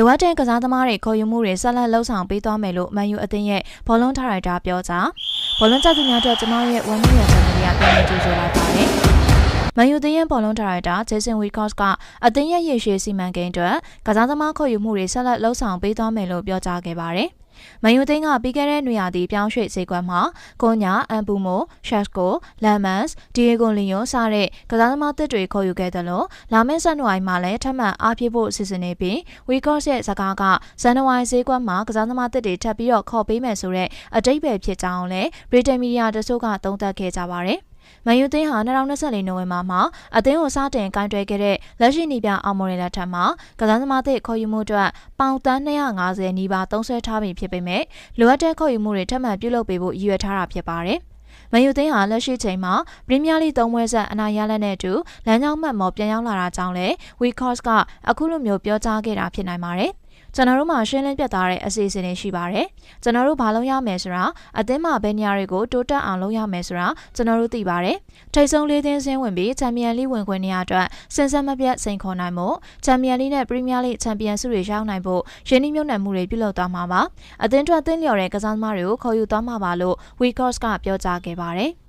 လိုအပ်တဲ့ကစားသမားတွေခေါ်ယူမှုတွေဆက်လက်လှုပ်ဆောင်ပေးသွားမယ်လို့မန်ယူအသင်းရဲ့ဘောလုံးဒါရိုက်တာပြောကြားဘောလုံးကြသူများအတွက်ကျွန်တော်ရဲ့ဝန်ကြီးရဆန်တွေကပြန်လည်ကြိုဆိုလိုက်ပါတယ်မန်ယူသင်းရဲ့ဘောလုံးဒါရိုက်တာဂျေဆင်ဝီကော့စ်ကအသင်းရဲ့ရေရှည်စီမံကိန်းအတွက်ကစားသမားခေါ်ယူမှုတွေဆက်လက်လှုပ်ဆောင်ပေးသွားမယ်လို့ပြောကြားခဲ့ပါတယ် မန်ယူသိန်းကပြီးခဲ့တဲ့နွေရာသီပြောင်းရွှေ့ဈေးကွက်မှာကိုညာအန်ပူမိုရှက်ကိုလမ်မန်စ်ဒီယေဂိုလီယိုစတဲ့ကစားသမားသစ်တွေခေါ်ယူခဲ့တယ်လို့လာမယ့်ဇန်နဝါရီမှာလည်းထပ်မံအားဖြည့်ဖို့စီစဉ်နေပြီးဝီကော့စ်ရဲ့စကားကဇန်နဝါရီဈေးကွက်မှာကစားသမားသစ်တွေထပ်ပြီးတော့ခေါ်ပေးမယ်ဆိုတဲ့အတိတ်ပဲဖြစ်ကြောင်းလည်းဗြိတိန်မီဒီယာတချို့ကသုံးသပ်ခဲ့ကြပါတယ် မန်ယူသင်းဟာ2024နိုဝင်ဘာမှာအသင်းကိုစတင်ကင်တွယ်ခဲ့တဲ့လက်ရှိနီးပြအောင်မော်ရလက်ထက်မှာကစားသမားသစ်ခေါ်ယူမှုအတွက်ပေါင်တန်း250နီးပါးသုံးစွဲထားပြီဖြစ်ပေမဲ့လိုအပ်တဲ့ခေါ်ယူမှုတွေထပ်မံပြုလုပ်ပေးဖို့ရည်ရွယ်ထားတာဖြစ်ပါတယ်။မန်ယူသင်းဟာလက်ရှိချိန်မှာပရီးမီးယားလိသုံးပွဲဆက်အနိုင်ရလက်နဲ့အတူလမ်းကြောင်းမှတ်မော်ပြန်ရောက်လာတာကြောင့်လည်းဝီကော့စ်ကအခုလိုမျိုးပြောကြားခဲ့တာဖြစ်နိုင်ပါတယ်။ ကျွန်တော်တို့မှာရှင်းလင်းပြတ်သားတဲ့အစီအစဉ်တွေရှိပါတယ်။ကျွန်တော်တို့ဘာလုပ်ရမယ်ဆိုတာအသင်းမှာဘယ်နေရာတွေကိုတိုးတက်အောင်လုပ်ရမယ်ဆိုတာကျွန်တော်တို့သိပါတယ်။ထိတ်ဆုံးလေးသင်းစင်းဝင်ပြီးချန်ပီယံလိဝင်ခွင့်နေရာအတွက်စင်စက်မပြတ်စိန်ခေါ်နိုင်မှုချန်ပီယံလိနဲ့ပရီးမီးယားလိချန်ပီယံဆုတွေရောက်နိုင်ဖို့ရင်းနှီးမြှုပ်နှံမှုတွေပြုလုပ်သွားမှာပါ။အသင်းအတွက်သင်းလျော်တဲ့ကစားသမားတွေကိုခေါ်ယူသွားမှာပါလို့ WeCourse ကပြောကြားခဲ့ပါတယ်။